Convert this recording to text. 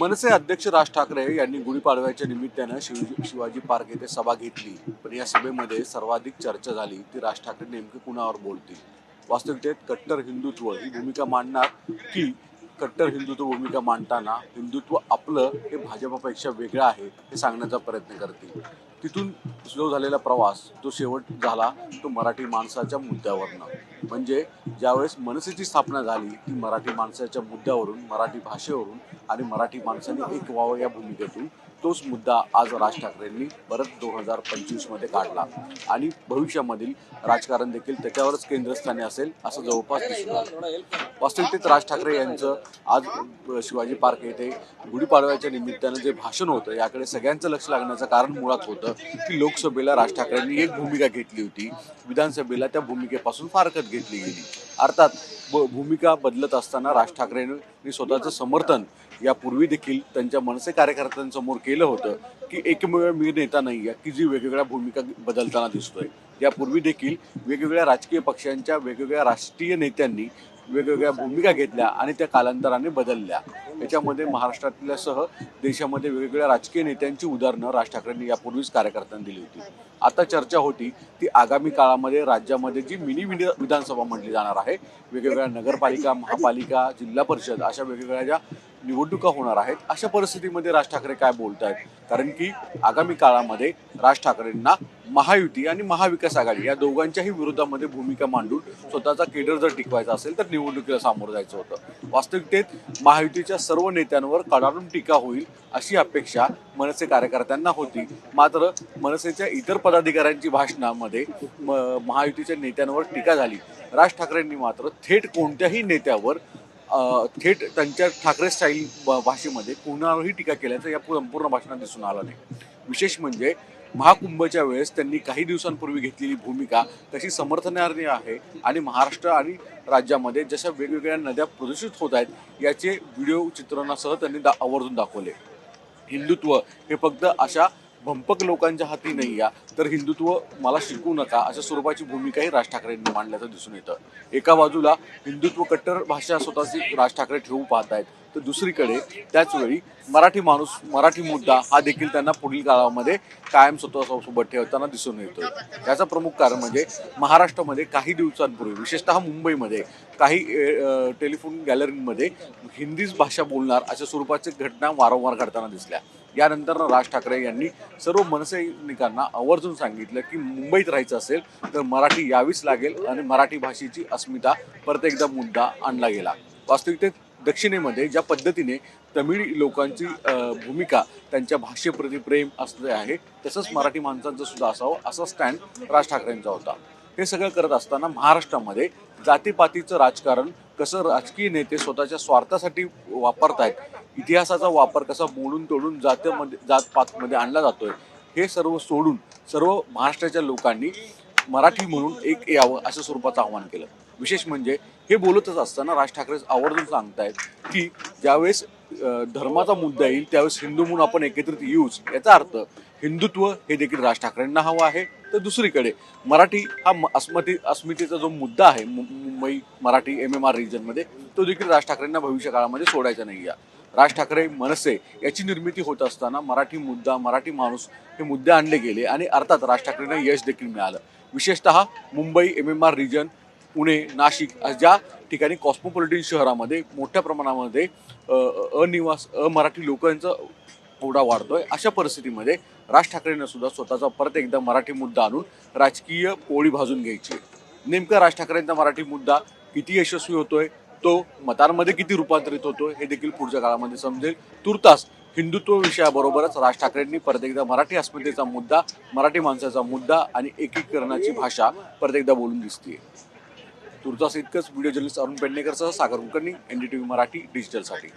मनसे अध्यक्ष राज ठाकरे यांनी गुढीपाडव्याच्या निमित्तानं शिवजी शिवाजी पार्क येथे सभा घेतली. पण या सभेमध्ये सर्वाधिक चर्चा झाली. ती राज ठाकरे नेमके कुणावर बोलतील? वास्तविकतेत कट्टर हिंदुत्व ही भूमिका मांडणार की कट्टर हिंदुत्व भूमिका मांडताना हिंदुत्व आपलं हे भाजपापेक्षा वेगळं आहे हे सांगण्याचा प्रयत्न करतील. तिथून स्लो झालेला प्रवास जो शेवट झाला तो मराठी माणसाच्या मुद्द्यावरनं. म्हणजे ज्यावेळेस मनसेची स्थापना झाली ती मराठी माणसाच्या मुद्द्यावरून मराठी भाषेवरून आणि मराठी माणसाने एक व्हावं या भूमिकेतून तोच मुद्दा आज राज ठाकरेंनी परत दोन हजार पंचवीसमध्ये काढला. आणि भविष्यामधील राजकारण देखील त्याच्यावरच केंद्रस्थानी असेल असं जवळपास दिसून वास्तविकतेत राज ठाकरे यांचं आज शिवाजी पार्क येथे गुढीपाडव्याच्या निमित्तानं जे भाषण होतं याकडे सगळ्यांचं लक्ष लागण्याचं कारण मुळात होतं की लोकसभेला राज ठाकरेंनी एक भूमिका घेतली होती. विधानसभेला त्या भूमिकेपासून फारकत घेतली गेली. अर्थात भूमिका बदलत असताना राज ठाकरेंनी स्वतःचं समर्थन यापूर्वी देखील त्यांच्या मनसे कार्यकर्त्यांसमोर केलं होतं की एकमेव मी नेता नाही आहे की जी वेगवेगळ्या भूमिका बदलताना दिसतोय. यापूर्वी देखील वेगवेगळ्या राजकीय पक्षांच्या वेगवेगळ्या राष्ट्रीय नेत्यांनी वेगवेगळ्या भूमिका घेतल्या आणि त्या कालांतराने बदलल्या. याच्यामध्ये महाराष्ट्रातल्या सह देशामध्ये वेगवेगळ्या राजकीय नेत्यांची उदाहरणं राज ठाकरेंनी यापूर्वीच कार्यकर्त्यांना दिली होती. आता चर्चा होती ती आगामी काळामध्ये राज्यामध्ये जी मिनी विधानसभा म्हटली जाणार आहे वेगवेगळ्या नगरपालिका महापालिका जिल्हा परिषद अशा वेगवेगळ्या ज्या निवडणुका होणार आहेत. अशा परिस्थितीमध्ये राज ठाकरे काय बोलत आहेत कारण की आगामी काळामध्ये राज ठाकरेंना महायुती आणि महाविकास आघाडी या दोघांच्याही विरोधामध्ये भूमिका मांडून स्वतःचा केडर जर टिकवायचा असेल तर निवडणुकीला सामोरं जायचं होतं. वास्तविकतेत महायुतीच्या सर्व नेत्यांवर कडाडून टीका होईल अशी अपेक्षा मनसे कार्यकर्त्यांना होती. मात्र मनसेच्या इतर पदाधिकाऱ्यांची भाषणामध्ये म- महायुतीच्या नेत्यांवर टीका झाली. राज ठाकरेंनी मात्र थेट कोणत्याही नेत्यावर थेट त्यांच्या ठाकरे स्टाईल भाषेमध्ये कोणावरही टीका केल्याचं या संपूर्ण भाषणात दिसून आलं नाही. विशेष म्हणजे महाकुंभच्या वेळेस त्यांनी काही दिवसांपूर्वी घेतलेली भूमिका तशी समर्थनार्ह आहे आणि महाराष्ट्र आणि राज्यामध्ये जशा वेगवेगळ्या नद्या प्रदूषित होत आहेत याचे व्हिडिओ चित्रणासह त्यांनी दा आवर्जून दाखवले. हिंदुत्व हे फक्त अशा भंपक लोकांच्या हाती नाही या. तर हिंदुत्व मला शिकवू नका अशा स्वरूपाची भूमिकाही राज ठाकरेंनी मांडल्याचं दिसून येतं. एका बाजूला हिंदुत्व कट्टर भाषा स्वतःची राज ठाकरे ठेवू पाहत आहेत तर दुसरीकडे त्याचवेळी मराठी माणूस मराठी मुद्दा हा देखील त्यांना पुढील काळामध्ये कायम स्वतःसोबत ठेवताना दिसून येतो. याचं प्रमुख कारण म्हणजे महाराष्ट्रामध्ये काही दिवसांपूर्वी विशेषतः मुंबईमध्ये काही टेलिफोन गॅलरीमध्ये हिंदीच भाषा बोलणार अशा स्वरूपाची घटना वारंवार घडताना दिसल्या. यानंतर राज ठाकरे यांनी सर्व मनसैनिकांना आवर्जून सांगितलं की मुंबईत राहायचं असेल तर मराठी यावीच लागेल आणि मराठी भाषेची अस्मिता परत एकदा मुद्दा आणला गेला. वास्तविकतेत दक्षिणेमध्ये ज्या पद्धतीने तमिळ लोकांची भूमिका त्यांच्या भाषेप्रती प्रेम असले आहे तसंच मराठी माणसांचं सुद्धा असावं असा स्टँड राज ठाकरेंचा होता. हे सगळं करत असताना महाराष्ट्रामध्ये जातीपातीचं राजकारण कसं राजकीय नेते स्वतःच्या स्वार्थासाठी वापरतायत इतिहासाचा वापर कसा मोडून तोडून जातीमध्ये जातपातमध्ये आणला जातोय हे सर्व सोडून सर्व महाराष्ट्राच्या लोकांनी मराठी म्हणून एक यावं अशा स्वरूपाचं आव्हान केलं. विशेष म्हणजे हे बोलतच असताना राज ठाकरे आवर्जून सांगतायत की ज्यावेळेस धर्माचा मुद्दा येईल त्यावेळेस हिंदू म्हणून आपण एकत्रित येऊच. याचा अर्थ हिंदुत्व हे देखील राज ठाकरेंना हवं आहे. तर दुसरीकडे मराठी हा म- अस्मती अस्मितेचा जो मुद्दा आहे Mumbai Marathi M M R रिजनमध्ये तो देखील राज ठाकरेंना भविष्य काळामध्ये सोडायचा नाही आहे राज ठाकरे मनसे याची निर्मिती होत असताना मराठी मुद्दा मराठी माणूस हे मुद्दे आणले गेले आणि अर्थात राज ठाकरेंना यश देखील मिळालं. विशेषतः Mumbai M M R region Pune Nashik ज्या ठिकाणी कॉस्मोपॉलिटन शहरामध्ये मोठ्या प्रमाणामध्ये अ, अनिवास अमराठी लोकांचं ओढा वाढतोय. अशा परिस्थितीमध्ये राज ठाकरेंना सुद्धा स्वतःचा परत एकदा मराठी मुद्दा आणून राजकीय पोळी भाजून घ्यायची नेमका राज ठाकरेंचा मराठी मुद्दा किती यशस्वी होतोय? तो मतांमध्ये किती रूपांतरित होतोय? हे देखील पुढच्या काळामध्ये समजेल. तुर्तास हिंदुत्व विषयाबरोबरच राज ठाकरेंनी परत एकदा मराठी अस्मितेचा मुद्दा मराठी माणसाचा मुद्दा आणि एकीकरणाची भाषा परत एकदा बोलून दिसतीये. तुर्तास इतकंच. व्हिडिओ जर्नलिस्ट अरुण पेडणेकरसह सागर कुलकर्णी एनडीटीव्ही मराठी डिजिटलसाठी.